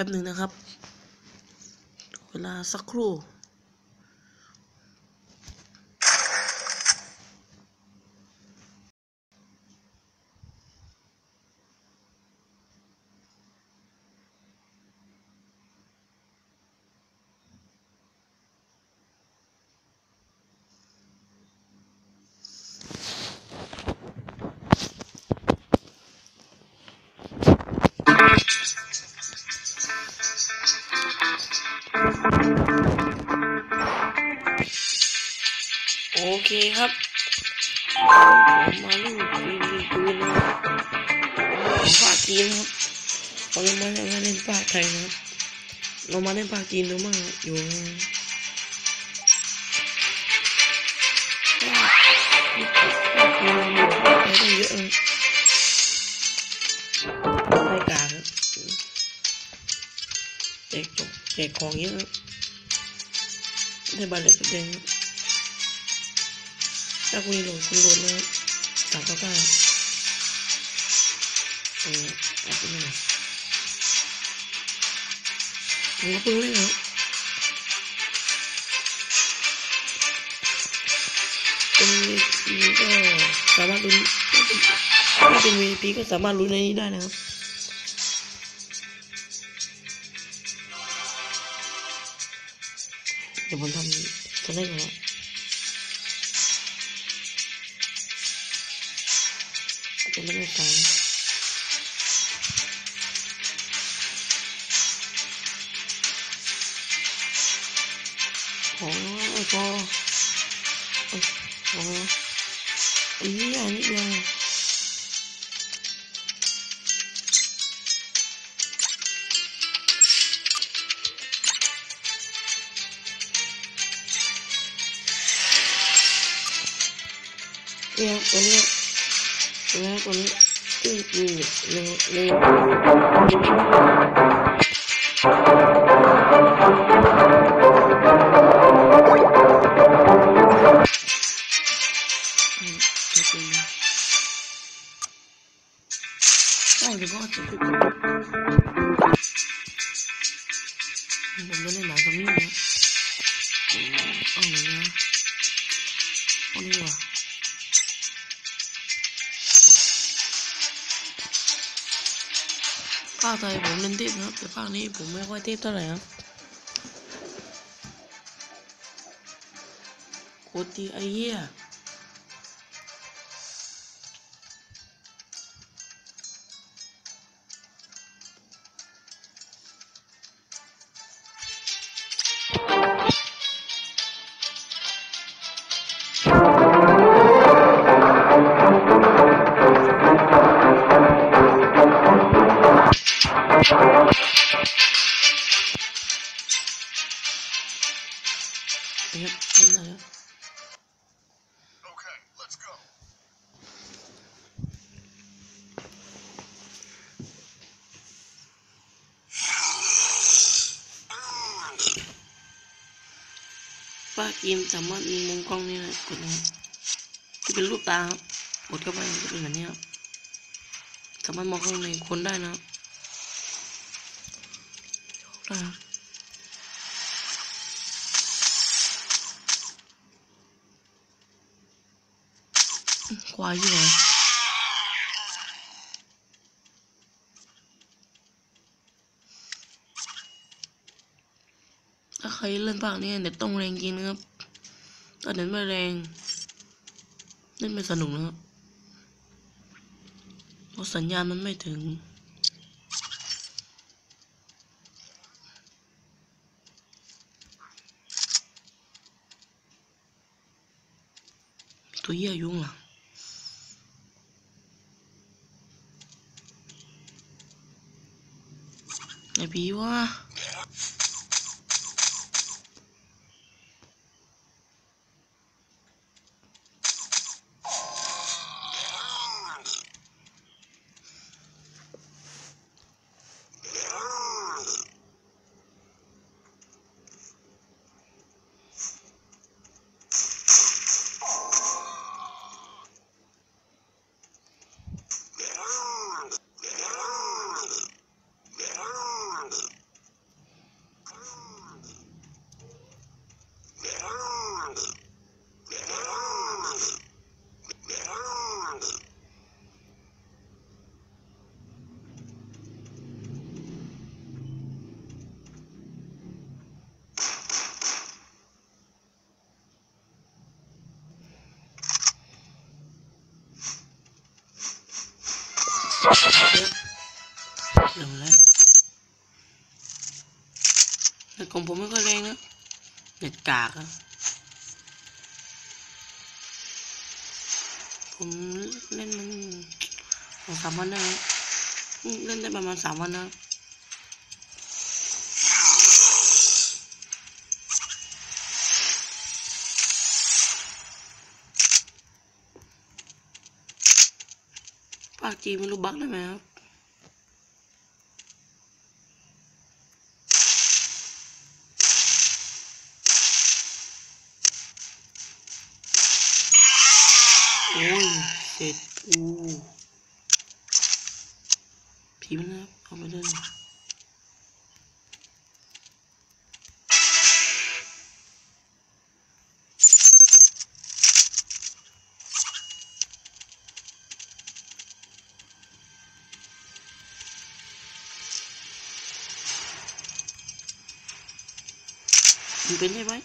ป๊บหนึ่งนะครับ เวลาสักครู่ เคครับผมมาลูกรีวิวปืนนะครับของภาคจีนครับเรามาเล่นภาคไทยนะครับเรามาเล่นภาคจีนดูมั่งอยู่ว่าภาคจีนอยู่ภาคไทยต้องเยอะนะรายการครับแจกจงแจกของเยอะได้บาเล็ตแดงครับ ถ้าคุณโหลดคุณโหลดนะสามเก้าเก้าเออเอาไปเลยผมก็เพิ่งเล่นครับเป็นวีก็สามารถลุ้นถ้าเป็นวีพีก็สามารถลุ้นในนี้ได้นะครับเดี๋ยวผมทำจะเล่นแล้ว จะไม่ได้ใช้โอ้ยพอโอ้โหอี นี่อันนี้เลยเนี่ยตัวเนี้ยแล้วตัวนี้ที่มีหนึ่งหนึ่งอืมไม่จริงนะได้เดี๋ยวก็จะขึ้นผมจะเล่นหนังซอมบี้นะอืมเอาไหนนะ ภาคไทยผมเล่นเทพนะครับ แต่ภาคนี้ผมไม่ค่อยเทพเท่าไหร่ครับโคตรดีไอ้เหี้ย ป้ากินสามารถมีมุมกล้องนี่นะกดนะครับที่เป็นรูปตาครับกดเข้าไปจะเป็นแบบนี้ครับสามารถมองข้างในคนได้นะครับได้ควายใช่ไหม ถ้าใครเล่นภาคนี้เน็ตต้องแรงจริงนะครับถ้าเน็ตไม่แรงเล่นไม่สนุกนะครับเพราะสัญญาณมันไม่ถึงตัวเหี้ยอยุ่งหลังไอ้ผีวะ เดี๋ยวเลยแต่ของผมไม่ค่อยแรงนะเด็ดกากอะผมเล่นมันสองสามวันได้นะเล่นได้ประมาณสามวันนะปากจีไม่รู้บักได้ไหมครับโอ้ยเสร็จอูผีมันนะครับเอาไปเลย มัน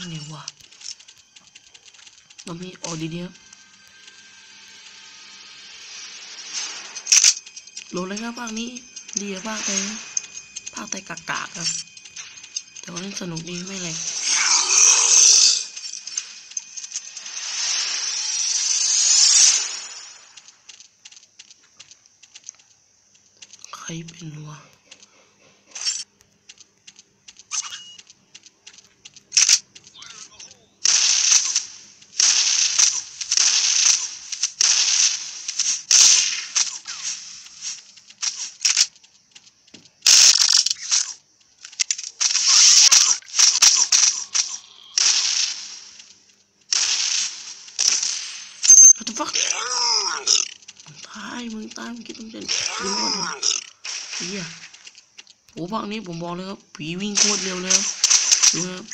ยังไงวะมันมีออกดีเดียวโหลดเลยครับภาคนี้ ดีภาคไทยภาคไทยกากๆครับ แต่ว่าเล่นสนุกดีไม่แรงใครเป็นวะ What the fuck ตายมึงตายมึงคิดต้องเจนยิงก่อนเถอะเฮียโอ้ภาคนี้ผมบอกเลยครับผีวิ่งโคตรเร็วเลยครับดูครับ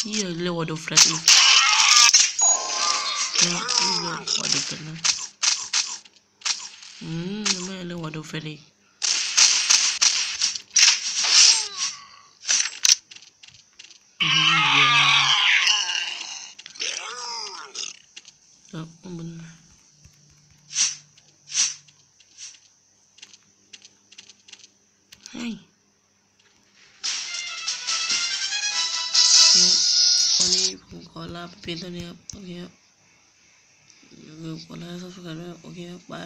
เฮียเร็วกว่าเดอะแฟลชอีกนะครับนี่เร็วกว่าเดอะแฟลชนะอืมยังไม่เร็วกว่าเดอะแฟลชอีกอืมเหี้ย ครับมันเฮ้ยเนี่ยวั